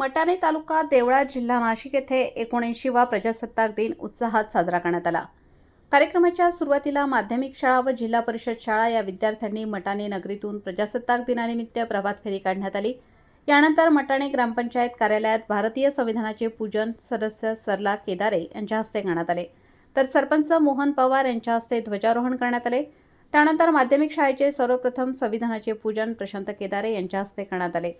मटाणे तालुका देवळा जिल्हा नाशिक येथे एकोणऐंशीवा प्रजासत्ताक दिन उत्साहात साजरा करण्यात आला. कार्यक्रमाच्या सुरुवातीला माध्यमिक शाळा व जिल्हा परिषद शाळा या विद्यार्थ्यांनी मटाणे नगरीतून प्रजासत्ताक दिनानिमित्त प्रभात फेरी काढण्यात आली. यानंतर मटाणे ग्रामपंचायत कार्यालयात भारतीय संविधानाचे पूजन सदस्य सरला केदारे यांच्या हस्ते करण्यात आले. तर सरपंच मोहन पवार यांच्या हस्ते ध्वजारोहण करण्यात आले. त्यानंतर माध्यमिक शाळेचे सर्वप्रथम संविधानाचे पूजन प्रशांत केदारे यांच्या हस्ते करण्यात आले.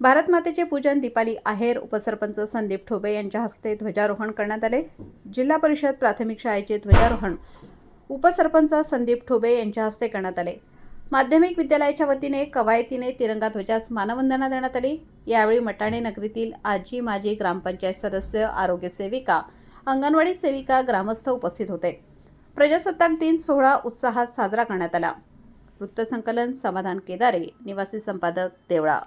भारत मातेचे पूजन दीपाली आहेर उपसरपंच संदीप ठोबे यांच्या हस्ते ध्वजारोहण करण्यात आले. जिल्हा परिषद प्राथमिक शाळेचे ध्वजारोहण उपसरपंच संदीप ठोबे यांच्या हस्ते करण्यात आले. माध्यमिक विद्यालयाच्या वतीने कवायतीने तिरंगा ध्वजास मानवंदना देण्यात आली. यावेळी मटाणे नगरीतील आजी माजी ग्रामपंचायत सदस्य आरोग्य सेविका अंगणवाडी सेविका ग्रामस्थ उपस्थित होते. प्रजासत्ताक दिन सोहळा उत्साहात साजरा करण्यात आला. वृत्तसंकलन समाधान केदारे निवासी संपादक देवळा.